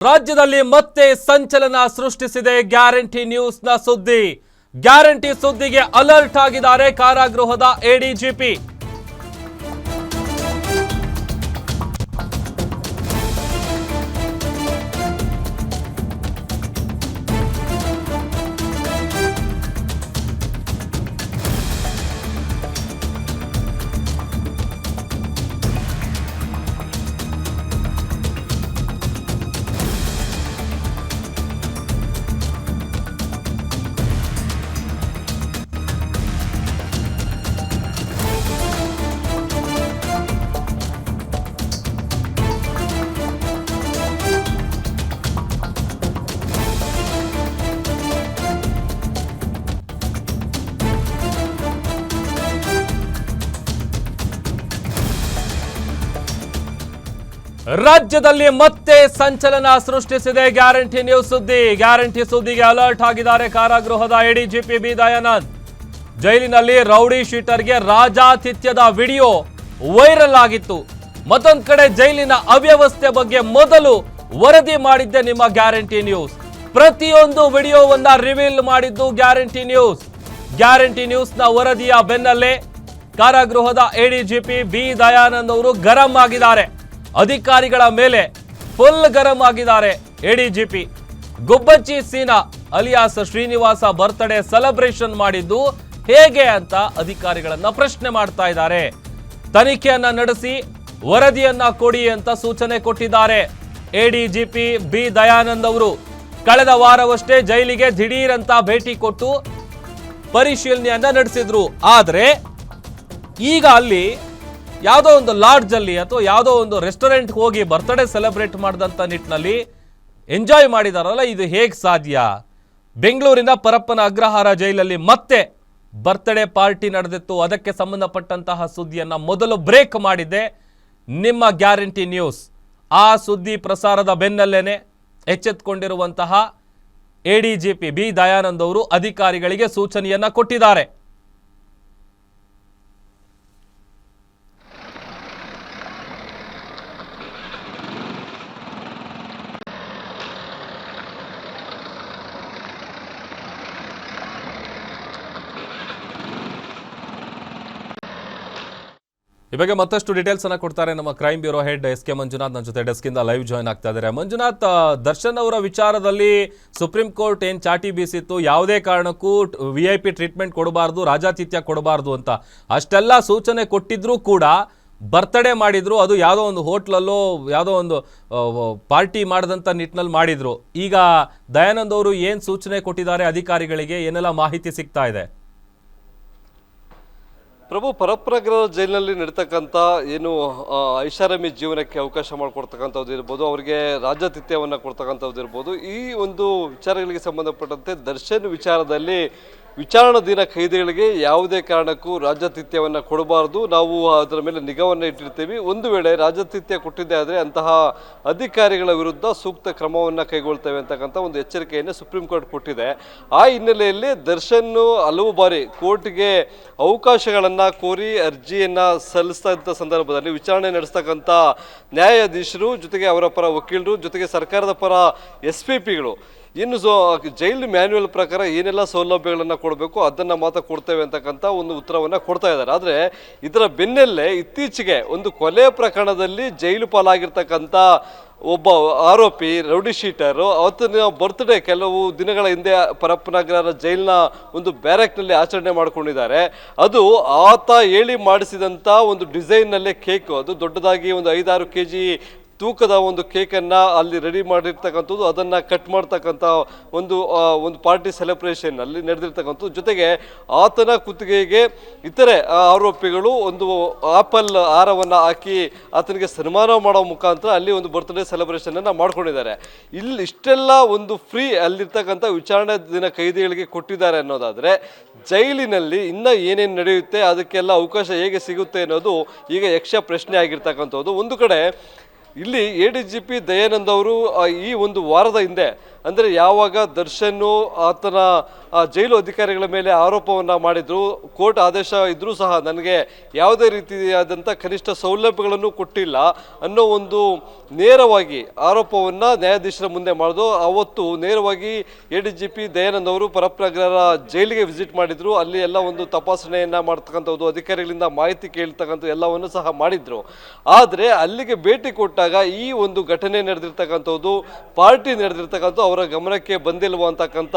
ರಾಜ್ಯದಲ್ಲಿ ಮತ್ತೆ ಸಂಚಲನ ಸೃಷ್ಟಿಸಿದೆ ಗ್ಯಾರಂಟಿ ನ್ಯೂಸ್ನ ಸುದ್ದಿ. ಗ್ಯಾರಂಟಿ ಸುದ್ದಿಗೆ ಅಲರ್ಟ್ ಆಗಿದ್ದಾರೆ ಕಾರಾಗೃಹದ ಎಡಿಜಿಪಿ ರಾಜ್ಯದಲ್ಲಿ ಮತ್ತೆ ಸಂಚಲನ ಸೃಷ್ಟಿಸಿದೆ ಗ್ಯಾರಂಟಿ ನ್ಯೂಸ್ ಸುದ್ದಿ. ಗ್ಯಾರಂಟಿ ಸುದ್ದಿಗೆ ಅಲರ್ಟ್ ಆಗಿದ್ದಾರೆ ಕಾರಾಗೃಹದ ಎಡಿಜಿಪಿ ಬಿ ದಯಾನಂದ್. ಜೈಲಿನಲ್ಲಿ ರೌಡಿ ಶೀಟರ್ಗೆ ರಾಜಾತಿಥ್ಯದ ವಿಡಿಯೋ ವೈರಲ್ ಆಗಿತ್ತು. ಮತ್ತೊಂದು ಕಡೆ ಜೈಲಿನ ಅವ್ಯವಸ್ಥೆ ಬಗ್ಗೆ ಮೊದಲು ವರದಿ ಮಾಡಿದ್ದೆ ನಿಮ್ಮ ಗ್ಯಾರಂಟಿ ನ್ಯೂಸ್. ಪ್ರತಿಯೊಂದು ವಿಡಿಯೋವನ್ನ ರಿವೀಲ್ ಮಾಡಿದ್ದು ಗ್ಯಾರಂಟಿ ನ್ಯೂಸ್. ಗ್ಯಾರಂಟಿ ನ್ಯೂಸ್ನ ವರದಿಯ ಬೆನ್ನಲ್ಲೇ ಕಾರಾಗೃಹದ ಎಡಿಜಿಪಿ ಬಿ ದಯಾನಂದ್ ಅವರು ಗರಂ ಆಗಿದ್ದಾರೆ. ಅಧಿಕಾರಿಗಳ ಮೇಲೆ ಫುಲ್ ಗರಂ ಆಗಿದ್ದಾರೆ ADGP. Gubbachi Seena alias Srinivasa birthday celebration ಮಾಡಿದ್ದು ಹೇಗೆ ಅಂತ ಅಧಿಕಾರಿಗಳನ್ನ ಪ್ರಶ್ನೆ ಮಾಡ್ತಾ ಇದ್ದಾರೆ. ತನಿಖೆಯನ್ನ ನಡೆಸಿ ವರದಿಯನ್ನ ಕೊಡಿ ಅಂತ ಸೂಚನೆ ಕೊಟ್ಟಿದ್ದಾರೆ. ಎಡಿಜಿಪಿ ಬಿ ದಯಾನಂದ್ ಅವರು ಕಳೆದ ವಾರವಷ್ಟೇ ಜೈಲಿಗೆ ದಿಢೀರ್ ಅಂತ ಭೇಟಿ ಕೊಟ್ಟು ಪರಿಶೀಲನೆಯನ್ನ ನಡೆಸಿದ್ರು. ಆದರೆ ಈಗ ಅಲ್ಲಿ ಯಾವುದೋ ಒಂದು ಲಾಡ್ಜಲ್ಲಿ ಅಥವಾ ಯಾವುದೋ ಒಂದು ರೆಸ್ಟೋರೆಂಟ್ ಹೋಗಿ ಬರ್ತ್ಡೇ ಸೆಲೆಬ್ರೇಟ್ ಮಾಡಿದಂಥ ನಿಟ್ಟಿನಲ್ಲಿ ಎಂಜಾಯ್ ಮಾಡಿದಾರಲ್ಲ, ಇದು ಹೇಗೆ ಸಾಧ್ಯ? ಬೆಂಗಳೂರಿನ ಪರಪ್ಪನ ಅಗ್ರಹಾರ ಜೈಲಲ್ಲಿ ಮತ್ತೆ ಬರ್ತ್ಡೇ ಪಾರ್ಟಿ ನಡೆದಿತ್ತು. ಅದಕ್ಕೆ ಸಂಬಂಧಪಟ್ಟಂತಹ ಸುದ್ದಿಯನ್ನು ಮೊದಲು ಬ್ರೇಕ್ ಮಾಡಿದ್ದೆ. ನಿಮ್ಮ ಗ್ಯಾರಂಟಿ ನ್ಯೂಸ್ ಆ ಸುದ್ದಿ ಪ್ರಸಾರದ ಬೆನ್ನಲ್ಲೇನೆ ಎಚ್ಚೆತ್ತುಕೊಂಡಿರುವಂತಹ ಪಿ ಬಿ ದಯಾನಂದ್ ಅವರು ಅಧಿಕಾರಿಗಳಿಗೆ ಸೂಚನೆಯನ್ನ ಕೊಟ್ಟಿದ್ದಾರೆ. ಈ ಬಗ್ಗೆ ಮತ್ತಷ್ಟು ಡೀಟೇಲ್ಸ್ ಅನ್ನ ಕೊಡ್ತಾರೆ ನಮ್ಮ crime bureau head S K Manjunath. ನನ್ನ ಜೊತೆ ಡೆಸ್ಕ್ ಇಂದ ಲೈವ್ ಜಾಯ್ನ್ ಆಗ್ತಾ ಇದ್ದಾರೆ. ಮಂಜುನಾಥ್ ದರ್ಶನ್ ಅವರ ವಿಚಾರದಲ್ಲಿ ಸುಪ್ರೀಂ ಕೋರ್ಟ್ ಏನ್ ಚಾಟಿ ಬೀಸಿತ್ತು, ಯಾವುದೇ ಕಾರಣಕ್ಕೂ ವಿ ಐ ಪಿ ಟ್ರೀಟ್ಮೆಂಟ್ ಕೊಡಬಾರ್ದು, ರಾಜಾತಿಥ್ಯ ಕೊಡಬಾರ್ದು ಅಂತ. ಅಷ್ಟೆಲ್ಲ ಸೂಚನೆ ಕೊಟ್ಟಿದ್ರೂ ಕೂಡ ಬರ್ತಡೇ ಮಾಡಿದ್ರು, ಅದು ಯಾವುದೋ ಒಂದು ಹೋಟ್ಲಲ್ಲೋ, ಯಾವುದೋ ಒಂದು ಪಾರ್ಟಿ ಮಾಡಿದಂಥ ನಿಟ್ಟಿನಲ್ಲಿ ಮಾಡಿದ್ರು. ಈಗ ದಯಾನಂದ್ ಅವರು ಏನು ಸೂಚನೆ ಕೊಟ್ಟಿದ್ದಾರೆ ಅಧಿಕಾರಿಗಳಿಗೆ, ಏನೆಲ್ಲ ಮಾಹಿತಿ ಸಿಗ್ತಾ ಇದೆ? ಪ್ರಭು, ಪರಪ್ರಗ್ರಹ ಜೈಲಿನಲ್ಲಿ ನಡೀತಕ್ಕಂಥ ಏನು ಐಷಾರಾಮಿ ಜೀವನಕ್ಕೆ ಅವಕಾಶ ಮಾಡಿಕೊಡ್ತಕ್ಕಂಥದ್ದು ಇರ್ಬೋದು, ಅವರಿಗೆ ರಾಜ್ಯಾತಿಥ್ಯವನ್ನು ಕೊಡ್ತಕ್ಕಂಥದ್ದು ಇರ್ಬೋದು, ಈ ಒಂದು ವಿಚಾರಗಳಿಗೆ ಸಂಬಂಧಪಟ್ಟಂತೆ ದರ್ಶನ್ ವಿಚಾರದಲ್ಲಿ ವಿಚಾರಣಾಧೀನ ಕೈದಿಗಳಿಗೆ ಯಾವುದೇ ಕಾರಣಕ್ಕೂ ರಾಜತಿಥ್ಯವನ್ನು ಕೊಡಬಾರ್ದು. ನಾವು ಅದರ ಮೇಲೆ ನಿಗಾವನ್ನು ಇಟ್ಟಿರ್ತೀವಿ. ಒಂದು ವೇಳೆ ರಾಜತಿಥ್ಯ ಕೊಟ್ಟಿದ್ದೆ ಆದರೆ ಅಂತಹ ಅಧಿಕಾರಿಗಳ ವಿರುದ್ಧ ಸೂಕ್ತ ಕ್ರಮವನ್ನು ಕೈಗೊಳ್ತೇವೆ ಅಂತಕ್ಕಂಥ ಒಂದು ಎಚ್ಚರಿಕೆಯನ್ನು ಸುಪ್ರೀಂ ಕೋರ್ಟ್ ಕೊಟ್ಟಿದೆ. ಆ ಹಿನ್ನೆಲೆಯಲ್ಲಿ ದರ್ಶನ್ ಹಲವು ಬಾರಿ ಕೋರ್ಟ್ಗೆ ಅವಕಾಶಗಳನ್ನು ಕೋರಿ ಅರ್ಜಿಯನ್ನು ಸಲ್ಲಿಸ್ತಾ ಇದ್ದ ಸಂದರ್ಭದಲ್ಲಿ ವಿಚಾರಣೆ ನಡೆಸ್ತಕ್ಕಂಥ ನ್ಯಾಯಾಧೀಶರು, ಜೊತೆಗೆ ಅವರ ಪರ ವಕೀಲರು, ಜೊತೆಗೆ ಸರ್ಕಾರದ ಪರ ಎಸ್ ಪಿ ಪಿಗಳು ಇನ್ನು ಸೊ, ಜೈಲ್ ಮ್ಯಾನ್ಯುವಲ್ ಪ್ರಕಾರ ಏನೆಲ್ಲ ಸೌಲಭ್ಯಗಳನ್ನು ಕೊಡಬೇಕು, ಅದನ್ನು ಮಾತ್ರ ಕೊಡ್ತೇವೆ ಅಂತಕ್ಕಂಥ ಒಂದು ಉತ್ತರವನ್ನು ಕೊಡ್ತಾ ಇದ್ದಾರೆ. ಆದರೆ ಇದರ ಬೆನ್ನಲ್ಲೇ ಇತ್ತೀಚೆಗೆ ಒಂದು ಕೊಲೆ ಪ್ರಕರಣದಲ್ಲಿ ಜೈಲು ಪಾಲಾಗಿರ್ತಕ್ಕಂಥ ಒಬ್ಬ ಆರೋಪಿ, ರೌಡಿ ಶೀಟರು ಅವತ್ತಿನ ಬರ್ತ್ಡೇ ಕೆಲವು ದಿನಗಳ ಹಿಂದೆ ಪರಪ್ಪನಗರ ಜೈಲಿನ ಒಂದು ಬ್ಯಾರಕ್ನಲ್ಲಿ ಆಚರಣೆ ಮಾಡಿಕೊಂಡಿದ್ದಾರೆ. ಅದು ಆತ ಹೇಳಿ ಮಾಡಿಸಿದಂಥ ಒಂದು ಡಿಸೈನ್ನಲ್ಲೇ ಕೇಕು ಅದು ದೊಡ್ಡದಾಗಿ ಒಂದು ಐದಾರು ಕೆ ಜಿ ತೂಕದ ಒಂದು ಕೇಕನ್ನು ಅಲ್ಲಿ ರೆಡಿ ಮಾಡಿರ್ತಕ್ಕಂಥದ್ದು, ಅದನ್ನು ಕಟ್ ಮಾಡ್ತಕ್ಕಂಥ ಒಂದು ಒಂದು ಪಾರ್ಟಿ ಸೆಲೆಬ್ರೇಷನ್ ಅಲ್ಲಿ ನಡೆದಿರ್ತಕ್ಕಂಥದ್ದು. ಜೊತೆಗೆ ಆತನ ಕುತ್ತಿಗೆಗೆ ಇತರೆ ಆರೋಪಿಗಳು ಒಂದು ಆಪಲ್ ಹಾರವನ್ನು ಹಾಕಿ ಆತನಿಗೆ ಸನ್ಮಾನ ಮಾಡೋ ಮುಖಾಂತರ ಅಲ್ಲಿ ಒಂದು ಬರ್ತ್ಡೇ ಸೆಲೆಬ್ರೇಷನನ್ನು ಮಾಡ್ಕೊಂಡಿದ್ದಾರೆ. ಇಲ್ಲಿ ಇಷ್ಟೆಲ್ಲ ಒಂದು ಫ್ರೀ ಅಲ್ಲಿರ್ತಕ್ಕಂಥ ವಿಚಾರಣೆ ದಿನ ಕೈದಿಗಳಿಗೆ ಕೊಟ್ಟಿದ್ದಾರೆ ಅನ್ನೋದಾದರೆ, ಜೈಲಿನಲ್ಲಿ ಇನ್ನೂ ಏನೇನು ನಡೆಯುತ್ತೆ, ಅದಕ್ಕೆಲ್ಲ ಅವಕಾಶ ಹೇಗೆ ಸಿಗುತ್ತೆ ಅನ್ನೋದು ಈಗ ಯಕ್ಷ ಪ್ರಶ್ನೆ ಆಗಿರ್ತಕ್ಕಂಥದ್ದು. ಒಂದು ಕಡೆ ಇಲ್ಲಿ A D G P Dayanand ಅವರು ಈ ಒಂದು ವಾರದ ಹಿಂದೆ, ಅಂದರೆ ಯಾವಾಗ ದರ್ಶನ್, ಆತನ ಜೈಲು ಅಧಿಕಾರಿಗಳ ಮೇಲೆ ಆರೋಪವನ್ನು ಮಾಡಿದ್ರು. ಕೋರ್ಟ್ ಆದೇಶ ಇದ್ದರೂ ಸಹ ನನಗೆ ಯಾವುದೇ ರೀತಿಯಾದಂಥ ಕನಿಷ್ಠ ಸೌಲಭ್ಯಗಳನ್ನು ಕೊಟ್ಟಿಲ್ಲ ಅನ್ನೋ ಒಂದು ನೇರವಾಗಿ ಆರೋಪವನ್ನು ನ್ಯಾಯಾಧೀಶರ ಮುಂದೆ ಮಾಡಿದ್ರು ಅವತ್ತು ನೇರವಾಗಿ A D G P Dayanand ಅವರು ಪರಪ್ರಗ್ರಹರ ಜೈಲಿಗೆ ವಿಸಿಟ್ ಮಾಡಿದ್ರು. ಅಲ್ಲಿ ಎಲ್ಲ ಒಂದು ತಪಾಸಣೆಯನ್ನು ಮಾಡ್ತಕ್ಕಂಥದ್ದು, ಅಧಿಕಾರಿಗಳಿಂದ ಮಾಹಿತಿ ಕೇಳ್ತಕ್ಕಂಥ ಎಲ್ಲವನ್ನು ಸಹ ಮಾಡಿದ್ರು. ಆದರೆ ಅಲ್ಲಿಗೆ ಭೇಟಿ ಕೊಟ್ಟಾಗ ಈ ಒಂದು ಘಟನೆ ನಡೆದಿರ್ತಕ್ಕಂಥದ್ದು, ಪಾರ್ಟಿ ನಡೆದಿರ್ತಕ್ಕಂಥ ಅವರ ಗಮನಕ್ಕೆ ಬಂದಿಲ್ವ ಅಂತಕ್ಕಂಥ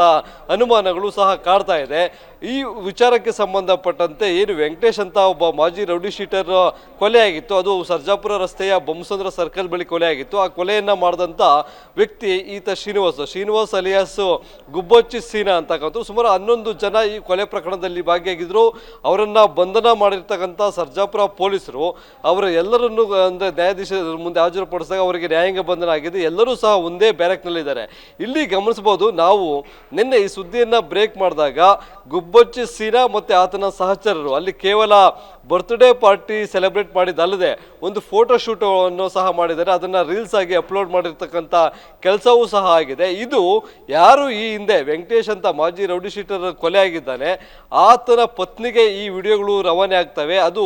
ಅನುಮಾನಗಳು ಸಹ ಕಾಡ್ತಾ ಇದೆ. ಈ ವಿಚಾರಕ್ಕೆ ಸಂಬಂಧಪಟ್ಟಂತೆ ಏನು ವೆಂಕಟೇಶ್ ಅಂತ ಒಬ್ಬ ಮಾಜಿ ರೌಡಿ ಶೀಟರ್ ಕೊಲೆ ಆಗಿತ್ತು. ಅದು ಸರ್ಜಾಪುರ ರಸ್ತೆಯ ಬೊಮ್ಮಸಂದ್ರ ಸರ್ಕಲ್ ಬಳಿ ಕೊಲೆ ಆಗಿತ್ತು. ಆ ಕೊಲೆಯನ್ನ ಮಾಡಿದಂಥ ವ್ಯಕ್ತಿ ಈತ ಶ್ರೀನಿವಾಸ್. ಶ್ರೀನಿವಾಸ್ ಅಲಿಯಾಸ್ ಗುಬ್ಬಚ್ಚಿ ಸೀನಾ ಅಂತಕ್ಕಂಥ ಸುಮಾರು ಹನ್ನೊಂದು ಜನ ಈ ಕೊಲೆ ಪ್ರಕರಣದಲ್ಲಿ ಭಾಗಿಯಾಗಿದ್ರು. ಅವರನ್ನು ಬಂಧನ ಮಾಡಿರ್ತಕ್ಕಂಥ ಸರ್ಜಾಪುರ ಪೊಲೀಸರು, ಅವರ ಎಲ್ಲರನ್ನು ಅಂದ್ರೆ ನ್ಯಾಯಾಧೀಶ ಮುಂದೆ ಹಾಜರುಪಡಿಸಿದಾಗ ಅವರಿಗೆ ನ್ಯಾಯಾಂಗ ಬಂಧನ ಆಗಿದೆ. ಎಲ್ಲರೂ ಸಹ ಒಂದೇ ಬ್ಯಾರಕ್ನಲ್ಲಿದ್ದಾರೆ. ಇಲ್ಲಿ ಗಮನಿಸಬಹುದು, ನಾವು ನಿನ್ನೆ ಈ ಸುದ್ದಿಯನ್ನ ಬ್ರೇಕ್ ಮಾಡಿದಾಗ ಗುಬ್ಬೊಚ್ಚಿ ಸೀನಾ ಮತ್ತು ಆತನ ಸಹಚರರು. ಅಲ್ಲಿ ಕೇವಲ ಬರ್ತ್ಡೇ ಪಾರ್ಟಿ ಸೆಲೆಬ್ರೇಟ್ ಮಾಡಿದ್ದಲ್ಲದೆ ಒಂದು ಫೋಟೋ ಶೂಟ್ ಅನ್ನು ಸಹ ಮಾಡಿದ್ದಾರೆ. ಅದನ್ನು ರೀಲ್ಸ್ ಆಗಿ ಅಪ್ಲೋಡ್ ಮಾಡಿರ್ತಕ್ಕಂಥ ಕೆಲಸವೂ ಸಹ ಆಗಿದೆ. ಇದು ಯಾರು ಈ ಹಿಂದೆ ವೆಂಕಟೇಶ್ ಅಂತ ಮಾಜಿ ರೌಡಿ ಶೀಟರ್ ಕೊಲೆ ಆಗಿದ್ದಾನೆ, ಆತನ ಪತ್ನಿಗೆ ಈ ವಿಡಿಯೋಗಳು ರವಾನೆ ಆಗ್ತವೆ. ಅದು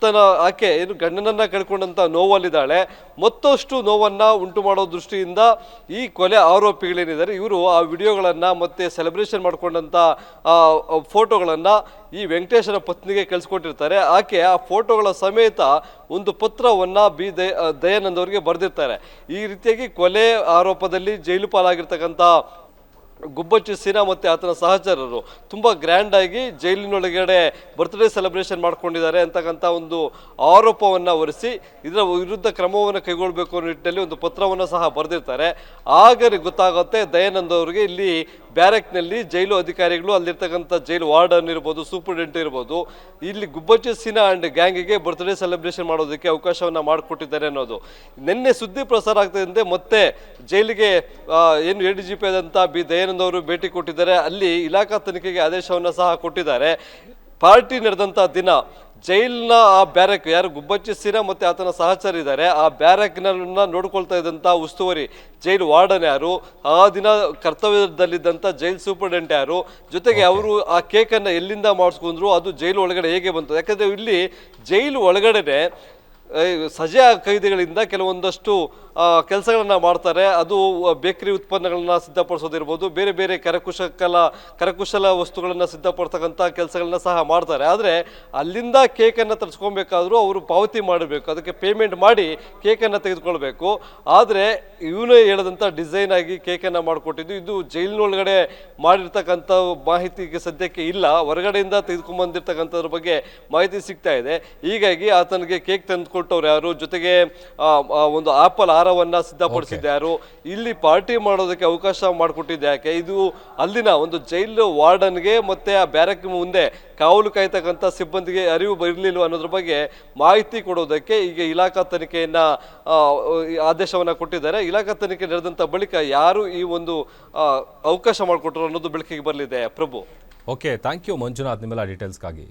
ಆತನ ಆಕೆ ಏನು ಗಂಡನನ್ನು ಕಳ್ಕೊಂಡಂಥ ನೋವಲ್ಲಿದ್ದಾಳೆ. ಮತ್ತಷ್ಟು ನೋವನ್ನ ಉಂಟು ಮಾಡೋ ದೃಷ್ಟಿಯಿಂದ ಈ ಕೊಲೆ ಆರೋಪಿಗಳೇನಿದ್ದಾರೆ, ಇವರು ಆ ವಿಡಿಯೋಗಳನ್ನು ಮತ್ತೆ ಸೆಲೆಬ್ರೇಷನ್ ಮಾಡ್ಕೊಂಡಂತ, ಆ ಫೋಟೋಗಳನ್ನ ಈ ವೆಂಕಟೇಶನ ಪತ್ನಿಗೆ ಕಳಿಸ್ಕೊಟ್ಟಿರ್ತಾರೆ. ಆಕೆ ಆ ಫೋಟೋಗಳ ಸಮೇತ ಒಂದು ಪತ್ರವನ್ನ ಬಿ ದಯ ದಯಾನಂದ್ ಅವರಿಗೆ ಬರೆದಿರ್ತಾರೆ. ಈ ರೀತಿಯಾಗಿ ಕೊಲೆ ಆರೋಪದಲ್ಲಿ ಜೈಲು ಪಾಲಾಗಿರ್ತಕ್ಕಂಥ ಗುಬ್ಬಚ್ಚಿ ಸಿನ್ಹಾ ಮತ್ತು ಆತನ ಸಹಚರರು ತುಂಬ ಗ್ರ್ಯಾಂಡಾಗಿ ಜೈಲಿನೊಳಗಡೆ ಬರ್ತ್ಡೇ ಸೆಲೆಬ್ರೇಷನ್ ಮಾಡ್ಕೊಂಡಿದ್ದಾರೆ ಅಂತಕ್ಕಂಥ ಒಂದು ಆರೋಪವನ್ನು ಹೊರಿಸಿ ಇದರ ವಿರುದ್ಧ ಕ್ರಮವನ್ನು ಕೈಗೊಳ್ಳಬೇಕು ಅನ್ನೋ ನಿಟ್ಟಿನಲ್ಲಿ ಒಂದು ಪತ್ರವನ್ನು ಸಹ ಬರೆದಿರ್ತಾರೆ. ಆಗರಿ ಗೊತ್ತಾಗುತ್ತೆ ದಯಾನಂದ್ ಅವರಿಗೆ ಇಲ್ಲಿ ಬ್ಯಾರಕ್ನಲ್ಲಿ ಜೈಲು ಅಧಿಕಾರಿಗಳು ಅಲ್ಲಿರ್ತಕ್ಕಂಥ ಜೈಲು ವಾರ್ಡನ್ ಇರ್ಬೋದು ಸೂಪರಿಂಟೆಂಟ್ ಇರ್ಬೋದು. ಇಲ್ಲಿ ಗುಬ್ಬಚ್ಚಿ ಸಿನ್ಹಾ ಆ್ಯಂಡ್ ಗ್ಯಾಂಗಿಗೆ ಬರ್ತ್ಡೇ ಸೆಲೆಬ್ರೇಷನ್ ಮಾಡೋದಕ್ಕೆ ಅವಕಾಶವನ್ನು ಮಾಡಿಕೊಟ್ಟಿದ್ದಾರೆ ಅನ್ನೋದು. ನಿನ್ನೆ ಸುದ್ದಿ ಪ್ರಸಾರ ಆಗ್ತದಂತೆ ಮತ್ತೆ ಜೈಲಿಗೆ ಏನು ಎ ಡಿ ಜಿ ಪಿ ಆದಂಥ ಬಿ ದಯಾನಂದ್ ಅವರು ಭೇಟಿ ಕೊಟ್ಟಿದ್ದಾರೆ. ಅಲ್ಲಿ ಇಲಾಖಾ ತನಿಖೆಗೆ ಆದೇಶವನ್ನು ಸಹ ಕೊಟ್ಟಿದ್ದಾರೆ. ಪಾರ್ಟಿ ನಡೆದಂಥ ದಿನ ಜೈಲ್ನ ಆ ಬ್ಯಾರಕ್ ಯಾರು ಗುಬ್ಬಚ್ಚಿ ಸೀನಾ ಮತ್ತು ಆತನ ಸಹಚರ ಇದ್ದಾರೆ. ಆ ಬ್ಯಾರಕ್ನ ನೋಡ್ಕೊಳ್ತಾ ಇದ್ದಂಥ ಉಸ್ತುವಾರಿ ಜೈಲು ವಾರ್ಡನ್ ಯಾರು? ಆ ದಿನ ಕರ್ತವ್ಯದಲ್ಲಿದ್ದಂಥ ಜೈಲ್ ಸೂಪರ್ಡೆಂಟ್ ಯಾರು? ಜೊತೆಗೆ ಅವರು ಆ ಕೇಕನ್ನು ಎಲ್ಲಿಂದ ಮಾಡಿಸ್ಕೊಂಡ್ರು? ಅದು ಜೈಲು ಒಳಗಡೆ ಹೇಗೆ ಬಂತು? ಯಾಕಂದರೆ ಇಲ್ಲಿ ಜೈಲು ಒಳಗಡೆನೆ ಆ, ಸಜಾ ಕೈದಿಗಳಿಂದ ಕೆಲವೊಂದಷ್ಟು ಕೆಲಸಗಳನ್ನು ಮಾಡ್ತಾರೆ. ಅದು ಬೇಕರಿ ಉತ್ಪನ್ನಗಳನ್ನ ಸಿದ್ಧಪಡಿಸೋದಿರ್ಬೋದು, ಬೇರೆ ಬೇರೆ ಕರಕುಶಲ ಕರಕುಶಲ ವಸ್ತುಗಳನ್ನು ಸಿದ್ಧಪಡ್ತಕ್ಕಂಥ ಕೆಲಸಗಳನ್ನ ಸಹ ಮಾಡ್ತಾರೆ. ಆದರೆ, ಅಲ್ಲಿಂದ ಕೇಕನ್ನು ತರಿಸ್ಕೊಬೇಕಾದ್ರೂ ಅವರು ಪಾವತಿ ಮಾಡಬೇಕು. ಅದಕ್ಕೆ ಪೇಮೆಂಟ್ ಮಾಡಿ ಕೇಕನ್ನು ತೆಗೆದುಕೊಳ್ಬೇಕು. ಆದರೆ, ಇವನೇ ಹೇಳಿದಂಥ ಡಿಸೈನ್ ಆಗಿ ಕೇಕನ್ನು ಮಾಡಿಕೊಟ್ಟಿದ್ದು, ಇದು ಜೈಲಿನೊಳಗಡೆ ಮಾಡಿರ್ತಕ್ಕಂಥ ಮಾಹಿತಿಗೆ ಸದ್ಯಕ್ಕೆ ಇಲ್ಲ. ಹೊರಗಡೆಯಿಂದ ತೆಗೆದುಕೊಂಡ್ಬಂದಿರ್ತಕ್ಕಂಥದ್ರ ಬಗ್ಗೆ ಮಾಹಿತಿ ಸಿಗ್ತಾ ಇದೆ. ಹೀಗಾಗಿ ಆತನಿಗೆ ಕೇಕ್ ತಂದುಕೊಟ್ಟವ್ರು ಯಾರು? ಜೊತೆಗೆ ಒಂದು ಆಪಲ್ ಆರವನ್ನ ಸಿದ್ಧಪಡಿಸಿದ್ದ ಯಾರು? ಇಲ್ಲಿ ಪಾರ್ಟಿ ಮಾಡೋದಕ್ಕೆ ಅವಕಾಶ ಮಾಡಿಕೊಟ್ಟಿದ್ದೆ ಯಾಕೆ? ಇದು ಅಲ್ಲಿನ ಒಂದು ಜೈಲು ವಾರ್ಡನ್ಗೆ ಮತ್ತೆ ಆ ಬ್ಯಾರಕ್ ಮುಂದೆ ಕಾವಲು ಕಾಯ್ತಕ್ಕಂಥ ಸಿಬ್ಬಂದಿಗೆ ಅರಿವು ಬರಲಿಲ್ಲ ಅನ್ನೋದ್ರ ಬಗ್ಗೆ ಮಾಹಿತಿ ಕೊಡೋದಕ್ಕೆ ಈಗ ಇಲಾಖಾ ತನಿಖೆಯನ್ನ ಆದೇಶವನ್ನ ಕೊಟ್ಟಿದ್ದಾರೆ. ಇಲಾಖಾ ತನಿಖೆ ನಡೆದಂಥ ಬಳಿಕ ಯಾರು ಈ ಒಂದು ಅವಕಾಶ ಮಾಡಿಕೊಟ್ಟರು ಅನ್ನೋದು ಬೆಳಕಿಗೆ ಬರಲಿದೆ. Prabhu. Okay thank you Manjunath ನಿಮ್ಮೆಲ್ಲ ಡೀಟೇಲ್ಸ್ಗಾಗಿ